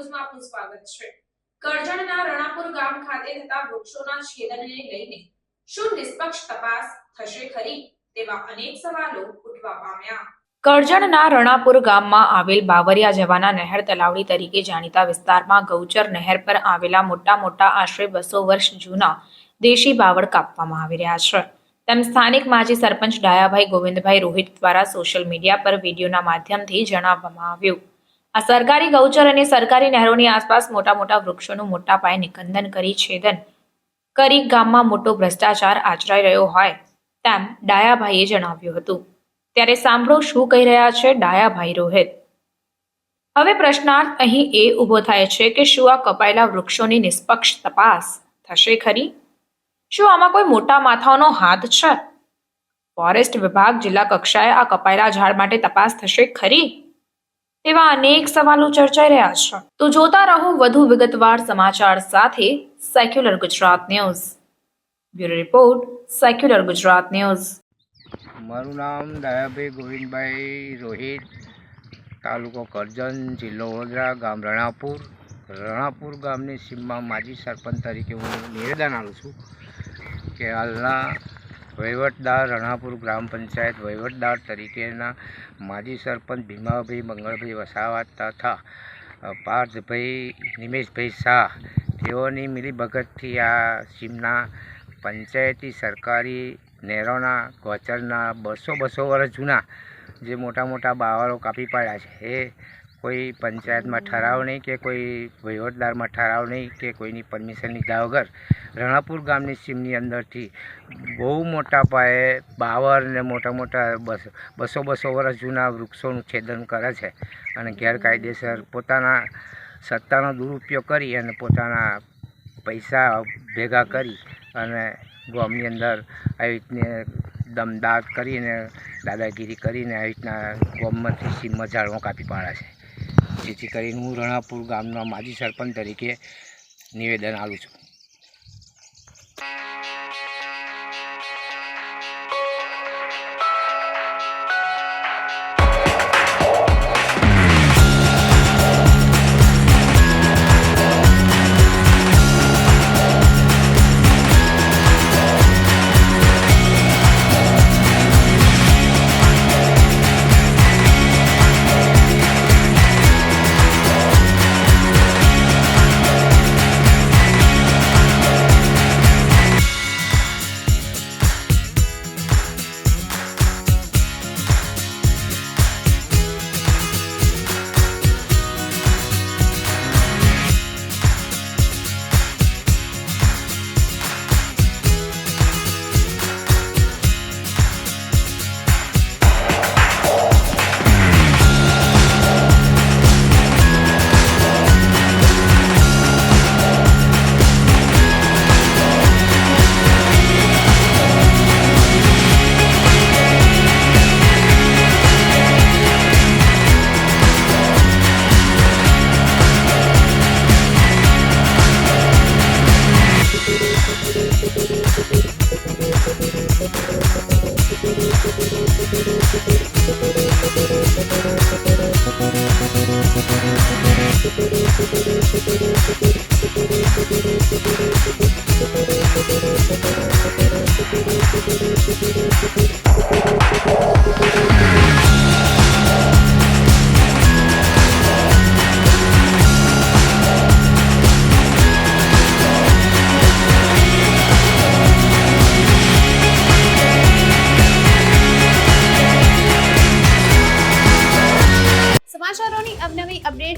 ન્યૂઝમાં આપનું સ્વાગત છે. કરજણના રણાપુર ગામ ખાતે થતા વૃક્ષોના છેદનને લઈને શું નિષ્પક્ષ તપાસ થશે ખરી તેવા અનેક સવાલો ઉઠવા પામ્યા. કરજણના રણાપુર ગામમાં આવેલ બાવરિયા જવાના નહેર તલાવડી તરીકે જાણીતા વિસ્તારમાં ગૌચર નહેર પર આવેલા મોટા મોટા આશરે બસો વર્ષ જૂના દેશી બાવળ કાપવામાં આવી રહ્યા છે. તેમ સ્થાનિક માજી સરપંચ ડાયાભાઈ ગોવિંદભાઈ રોહિત દ્વારા સોશિયલ મીડિયા પર વિડીયોના માધ્યમથી જણાવવામાં આવ્યું. આ સરકારી ગૌચર અને સરકારી નહેરોની આસપાસ મોટા મોટા વૃક્ષોનું મોટા પાયે નિકંદન કરી છેદન કરી ગામમાં મોટો ભ્રષ્ટાચાર આચરાઈ રહ્યો હોય તેમ ડાયાભાઈએ જણાવ્યું હતું. ત્યારે સાંભળો શું કહી રહ્યા છે ડાયાભાઈ રોહિત. હવે પ્રશ્નાર્થ અહીં એ ઊભો થાય છે કે શું આ કપાયેલા વૃક્ષોની નિષ્પક્ષ તપાસ થશે ખરી? શું આમાં કોઈ મોટા માથાઓનો હાથ છે? ફોરેસ્ટ વિભાગ જિલ્લા કક્ષાએ આ કપાયેલા ઝાડ માટે તપાસ થશે ખરી? તેવા અનેક સવાલો ચર્ચાઈ રહ્યા છે. તો જોતા રહો વધુ વિગતવાર સમાચાર સાથે secular Gujarat news bureau report secular Gujarat news મારું નામ દયાભાઈ ગોવિંદભાઈ રોહિત, તાલુકો કરજણ, જિલ્લો વડોદરા, ગામ રણાપુર. રણાપુર ગામની સીમમાં માજી સરપંચ તરીકે હું નિવેદન આપું છું કે હાલના વહીવટદાર રણાપુર ગ્રામ પંચાયત વહીવટદાર તરીકેના માજી સરપંચ ભીમાભાઈ મંગળભાઈ વસાવા તથા પાર્થભાઈ, નિમેશભાઈ શાહ, તેઓની મિલીભગતથી આ સીમના પંચાયતી સરકારી નહેરોના ગોચરના બસો બસો વર્ષ જૂના જે મોટા મોટા બાવરો કાપી પાડ્યા છે. એ કોઈ પંચાયતમાં ઠરાવ નહીં કે કોઈ વહીવટદારમાં ઠરાવ નહીં કે કોઈની પરમિશન લીધા વગર, રણાપુર ગામની સીમની અંદરથી બહુ મોટા પાયે બાવર ને મોટા મોટા બસ, બસો બસો વર્ષ જૂના વૃક્ષોનું છેદન કરે છે અને ગેરકાયદેસર પોતાના સત્તાનો દુરુપયોગ કરી અને પોતાના પૈસા ભેગા કરી અને ગામની અંદર આવી રીતને દમદાર કરીને, દાદાગીરી કરીને આવી રીતના ગામમાંથી સીમમાં ઝાડવા કાપી પાડે છે. જેથી કરીને હું રણાપુર ગામના માજી સરપંચ તરીકે નિવેદન આપું છું. સમાચારોની